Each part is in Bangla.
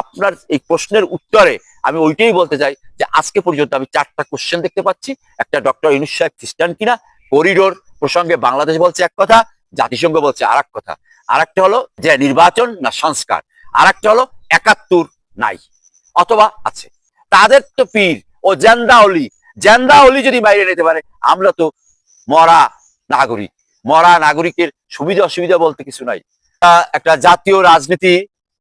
আপনার এই প্রশ্নের উত্তরে আমি ওইটাই বলতে চাই যে আজকে পর্যন্ত আমি চারটা কোশ্চেন দেখতে পাচ্ছি। একটা ডক্টর ইনুস সাহেব খ্রিস্টান কিনা? করিডোর প্রসঙ্গে বাংলাদেশ বলছে এক কথা, জাতিসংঘ বলছে আর কথা। আর একটা হলো যে নির্বাচন না সংস্কার। আর একটা হলো একাত্তর নাই, অথবা আছে। তাদের তো পীর ও জেন্দা অলি। জেন্দা অলি যদি বাইরে নিতে পারে, আমরা তো মরা নাগরিক। মরা নাগরিকের সুবিধা অসুবিধা বলতে কিছু নাই। একটা জাতীয় রাজনীতি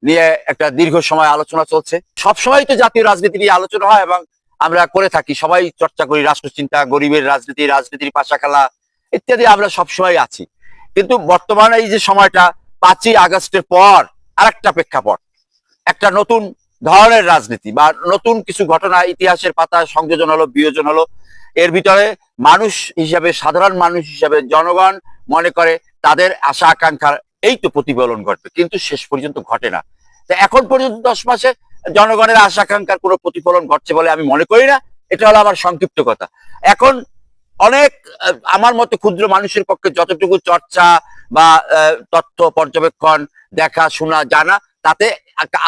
নিয়ে একটা দীর্ঘ সময় আলোচনা চলছে। সব সময় তো জাতীয় রাজনীতি নিয়ে আলোচনা হয় এবং আমরা করে থাকি, সবাই চর্চা করি, রাষ্ট্রচিন্তা, গরিবের রাজনীতি, রাজনীতির পাশা খেলা ইত্যাদি আমরা সবসময় আছি। কিন্তু বর্তমানে এই যে সময়টা, পাঁচই আগস্টের পর আরেকটা প্রেক্ষাপট, একটা নতুন ধরনের রাজনীতি বা নতুন কিছু ঘটনা, ইতিহাসের পাতা, সংযোজন হলো, বিয়োজন হলো, এর ভিতরে মানুষ হিসাবে, সাধারণ মানুষ হিসাবে জনগণ মনে করে তাদের আশা আকাঙ্ক্ষার এই তো প্রতিফলন ঘটবে, কিন্তু শেষ পর্যন্ত ঘটে না। তো এখন পর্যন্ত দশ মাসে জনগণের আশা আকাঙ্ক্ষার কোনো প্রতিফলন ঘটছে বলে আমি মনে করি না, এটা হলো আমার সংক্ষিপ্ত কথা। এখন অনেক আমার মতো ক্ষুদ্র মানুষের পক্ষে যতটুকু চর্চা বা তথ্য পর্যবেক্ষণ, দেখা, শোনা, জানা, তাতে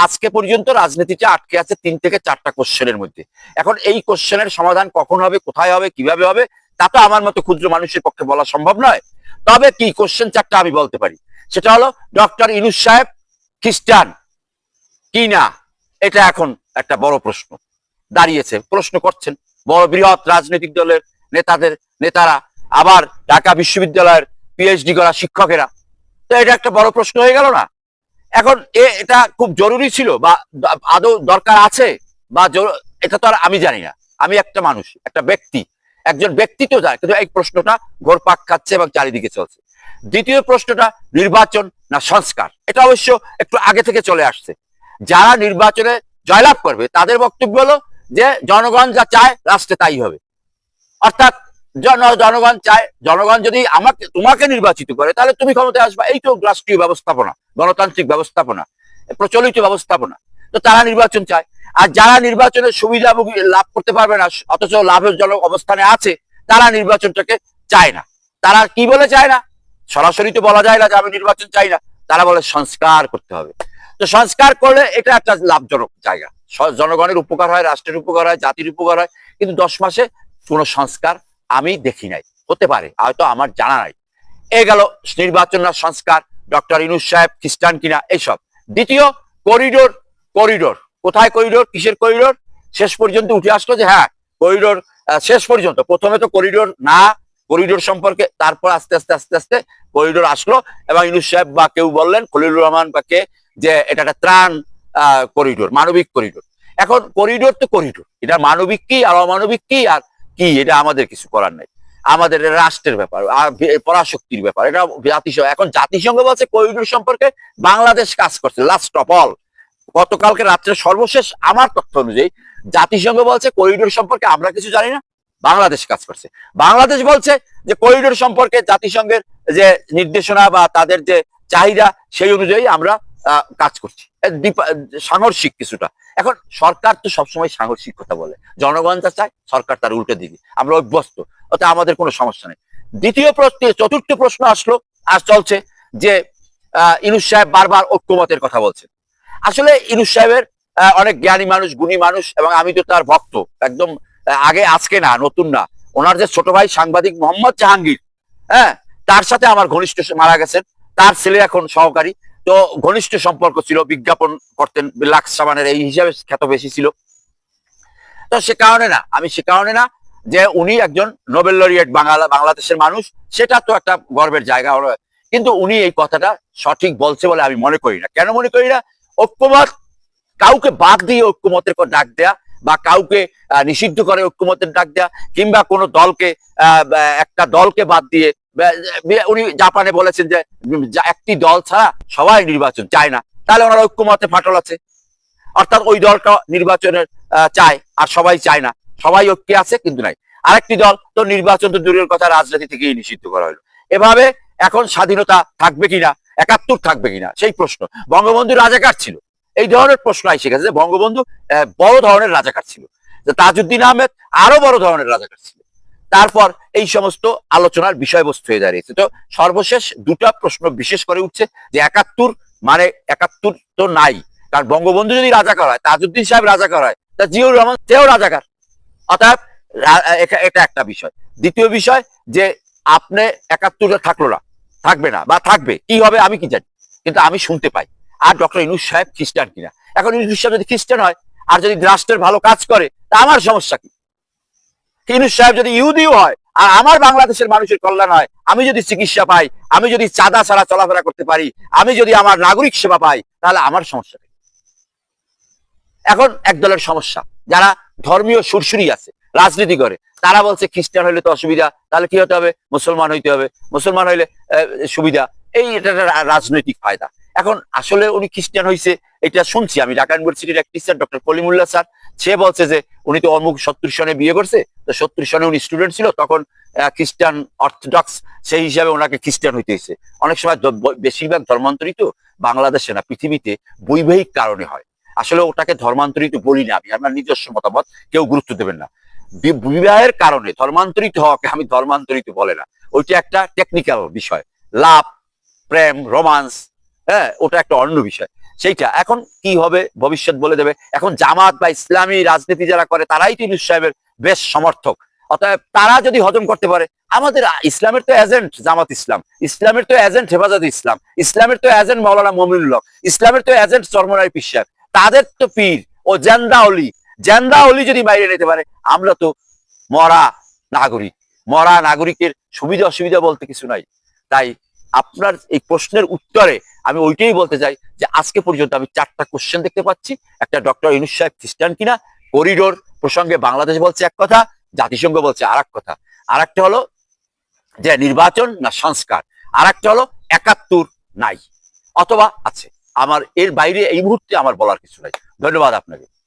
আজকে পর্যন্ত রাজনীতিটা আটকে আছে তিন থেকে চারটা কোশ্চেনের মধ্যে। এখন এই কোশ্চেনের সমাধান কখন হবে, কোথায় হবে, কীভাবে হবে, তা তো আমার মতো ক্ষুদ্র মানুষের পক্ষে বলা সম্ভব নয়। তবে কি কোশ্চেন চারটা আমি বলতে পারি। সেটা হলো ডক্টর ইনুস সাহেব খ্রিস্টান। কি না? এটা এখন একটা বড় প্রশ্ন দাঁড়িয়েছে, প্রশ্ন করছেন। বড় বৃহৎ রাজনৈতিক দলের নেতাদের, নেতারা, আবার ঢাকা বিশ্ববিদ্যালয়ের পিএইচডি করা শিক্ষকেরা। তো এটা একটা বড় প্রশ্ন হয়ে গেল না? এখন এ, এটা খুব জরুরি ছিল বা আদৌ দরকার আছে? বা এটা তো আর আমি জানি না। আমি একটা মানুষ, একটা ব্যক্তি। একজন ব্যক্তি তো যায়, কিন্তু এই প্রশ্নটা ঘোরপাক খাচ্ছে এবং চারিদিকে চলছে। দ্বিতীয় প্রশ্নটা, নির্বাচন না সংস্কার? এটা অবশ্য একটু আগে থেকে চলে আসছে। যারা নির্বাচনে জয়লাভ করবে, তাদের বক্তব্য হলো যে, জনগণ যা চায় রাষ্ট্রে তাই হবে। অর্থাৎ জনগণ চায়, জনগণ যদি আমাকে, তোমাকে নির্বাচিত করে, তাহলে তুমি ক্ষমতায় আসবা। এই তো রাষ্ট্রীয় ব্যবস্থাপনা, গণতান্ত্রিক ব্যবস্থাপনা, প্রচলিত ব্যবস্থাপনা। তো তারা নির্বাচন চায়। আর যারা নির্বাচনের সুবিধা লাভ করতে পারবে না, অথচ লাভের জনক অবস্থানে আছে, তারা নির্বাচনটাকে চায় না। তারা কি বলে চায় না? সরাসরি তো বলা যায় না যে আমি নির্বাচন চাই না। তারা বলে সংস্কার করতে হবে। তো সংস্কার করলে এটা একটা লাভজনক জায়গা। জনগণের উপকার হয়, রাষ্ট্রের উপকার হয়, জাতির উপকার হয়। কিন্তু দশ মাসে কোনো সংস্কার আমি দেখি নাই। হতে পারে, হয়তো আমার জানা নাই। এ গেল নির্বাচন না সংস্কার। ডক্টর ইনুস সাহেব খ্রিস্টান কিনা এইসব দ্বিতীয়, করিডোর করিডোর। কোথায় করিডোর? কিসের করিডোর? শেষ পর্যন্ত উঠে আসলো যে হ্যাঁ করিডোর শেষ পর্যন্ত। প্রথমে তো করিডোর না করিডোর সম্পর্কে, তারপর আস্তে আস্তে আস্তে আস্তে করিডোর আসলো এবং ইনুস সাহেব বা কেউ বললেন খলিলুর রহমান বা কে, যে এটা একটা ত্রাণ করিডোর, মানবিক করিডোর। এখন করিডোর তো করিডোর, এটা মানবিক কি আর অমানবিক কি আর কি, এটা আমাদের কিছু করার নাই। আমাদের রাষ্ট্রের ব্যাপার পরাশক্তির ব্যাপার, এটা জাতিসংঘ, এখন জাতিসংঘ বলছে করিডোর সম্পর্কে বাংলাদেশ কাজ করছে লাস্ট অফ অল গতকালকে রাত্রে সর্বশেষ আমার তথ্য অনুযায়ী জাতিসংঘ বলছে করিডোর সম্পর্কে আমরা কিছু জানি না বাংলাদেশ কাজ করছে। বাংলাদেশ বলছে যে করিডোর সম্পর্কে জাতিসংঘের যে নির্দেশনা বা তাদের যে চাহিদা, সেই অনুযায়ী আমরা কাজ করছি। সাংঘর্ষিক কিছুটা। এখন সরকার তো সবসময় সাংঘর্ষিক কথা বলে। জনগণ যা চায়, সরকার তার উল্টো দিকে আমরা অভ্যস্ত অর্থাৎ আমাদের কোনো সমস্যা নেই। দ্বিতীয় প্রশ্ন, চতুর্থ প্রশ্ন আসলো, আর চলছে যে ইনুস সাহেব বারবার ঐক্যমতের কথা বলছেন। আসলে ইনুস সাহেবের অনেক জ্ঞানী মানুষ, গুণী মানুষ, এবং আমি তো তার ভক্ত, একদম আগে আজকে না, নতুন না। ওনার যে ছোট ভাই সাংবাদিক মোহাম্মদ জাহাঙ্গীর হ্যাঁ তার সাথে আমার ঘনিষ্ঠ মারা গেছেন। তার ছেলে এখন সহকারী। তো ঘনিষ্ঠ সম্পর্ক ছিল, বিজ্ঞাপন করতেন, লাক্স সাবানের এই হিসাবে খ্যাত বেশি ছিল। তো সে কারণে না, আমি সে কারণে না যে উনি একজন নোবেল লরিয়েট বাংলা বাংলাদেশের মানুষ, সেটা তো একটা গর্বের জায়গা ওর- কিন্তু উনি এই কথাটা সঠিক বলছে বলে আমি মনে করি না। কেন মনে করি না? ঐক্যমত, কাউকে বাদ দিয়ে ঐক্যমতের ডাক দেয়া বা কাউকে নিষিদ্ধ করে ঐক্যমতের ডাক দেয়া, কিংবা কোনো দলকে একটা দলকে বাদ দিয়ে উনি জাপানে বলেছেন যে একটি দল ছাড়া সবাই নির্বাচন চায় না। তাহলে ওনার ঐক্যমতে ফাটল আছে। অর্থাৎ ওই দলটা নির্বাচনের চায়, আর সবাই চায় না। সবাই ঐক্যে আছে, কিন্তু নাই। আরেকটি দল তো নির্বাচন তো দূরের কথা, রাজনীতি থেকেই নিষিদ্ধ করা হলো। এভাবে এখন স্বাধীনতা থাকবে কিনা, একাত্তর থাকবে কিনা, সেই প্রশ্ন। বঙ্গবন্ধু রাজাকার ছিল। এই ধরনের প্রশ্ন এসে গেছে যে বঙ্গবন্ধু বড় ধরনের রাজাকার ছিল। যে তাজউদ্দিন আহমেদ আরও বড় ধরনের রাজাকার ছিল। তারপর এই সমস্ত আলোচনার বিষয়বস্তু হয়ে দাঁড়িয়েছে। তো সর্বশেষ দুটা প্রশ্ন বিশেষ করে উঠছে যে একাত্তর মানে একাত্তর তো নাই। কারণ বঙ্গবন্ধু যদি রাজাকার হয়, তাজউদ্দিন সাহেব রাজাকার হয়, তা জিয়াউর রহমান সেও রাজাকার। অর্থাৎ এটা একটা বিষয়। দ্বিতীয় বিষয় যে আপনি একাত্তরে থাকল না, থাকবে না বা থাকবে, কি হবে আমি কি জানি। কিন্তু আমি শুনতে পাই। আর ডক্টর ইনুস সাহেব খ্রিস্টান কিনা? এখন ইনুস সাহেব যদি খ্রিস্টান হয় আর যদি রাষ্ট্রের ভালো কাজ করে, তা আমার সমস্যা কি? ইনুস সাহেব যদি ইহুদিও হয় আর আমার বাংলাদেশের মানুষের কল্যাণ হয়, আমি যদি চিকিৎসা পাই, আমি যদি চাঁদা ছাড়া চলাফেরা করতে পারি, আমি যদি আমার নাগরিক সেবা পাই, তাহলে আমার সমস্যা কি? এখন এক দলের সমস্যা। যারা ধর্মীয় সুরসুরি আছে, রাজনীতি করে, তারা বলছে খ্রিস্টান হইলে তো অসুবিধা, তাহলে কি হতে হবে? মুসলমান হইতে হবে। মুসলমান হইলে সুবিধা। এই এটা রাজনৈতিক ফায়দা। এখন আসলে উনি খ্রিস্টান হয়েছে এটা শুনছি। আমি ঢাকা ইউনিভার্সিটির এক টিচার, ডক্টর কলিমুল্লাহ স্যার। সে বলছে যে উনি তো অমুক সত্তর সনে বিয়ে করছে, তো সত্তর সনে উনি স্টুডেন্ট ছিল, তখন খ্রিস্টান অর্থোডক্স সেই হিসাবে ওনাকে খ্রিস্টান হইতে হয়েছে অনেক সময় বেশিরভাগ ধর্মান্তরিত বাংলাদেশে না, পৃথিবীতে বৈবাহিক কারণে হয়। আসলে ওটাকে ধর্মান্তরিত বলি না আমি, আমার নিজস্ব মতামত, কেউ গুরুত্ব দেবেন না। বিবাহের কারণে ধর্মান্তরিত হওয়াকে আমি ধর্মান্তরিত বলে না। ওইটা একটা টেকনিক্যাল বিষয়। লাভ, প্রেম রোমান্স হ্যাঁ ওটা একটা অন্য বিষয়। সেইটা। এখন কি হবে? ভবিষ্যৎ বলে দেবে। এখন জামাত বা ইসলামী রাজনীতি যারা করে, তারাই তো ইউনুস সাহেবের বেশ সমর্থক। অতএব তারা যদি হজম করতে পারে, আমাদের ইসলামের তো এজেন্ট জামাত ইসলাম। ইসলামের তো এজেন্ট হেফাজত ইসলাম। ইসলামের তো এজেন্ট মৌলানা মমিনুল্লাহ ইসলামের তো এজেন্ট চরমরাই পিসাব তাদের তো পীর। ও জেন্দা অলি। জেন্দা অলি যদি বাইরে নিতে পারে, আমরা তো মরা নাগরিক। মরা নাগরিকের সুবিধা অসুবিধা বলতে কিছু নাই। তাই আপনার এই প্রশ্নের উত্তরে আমি ওইটাই বলতে চাই যে আজকে পর্যন্ত আমি চারটা কোশ্চেন দেখতে পাচ্ছি। একটা ডক্টর ইনুস সাহেব খ্রিস্টান কিনা? করিডোর প্রসঙ্গে বাংলাদেশ বলছে এক কথা, জাতিসংঘ বলছে আর কথা। আর একটা হলো যে নির্বাচন না সংস্কার? আর একটা হলো একাত্তর নাই। অথবা আছে। আমার এর বাইরে এই মুহূর্তে আমার বলার কিছু নাই। ধন্যবাদ আপনাকে।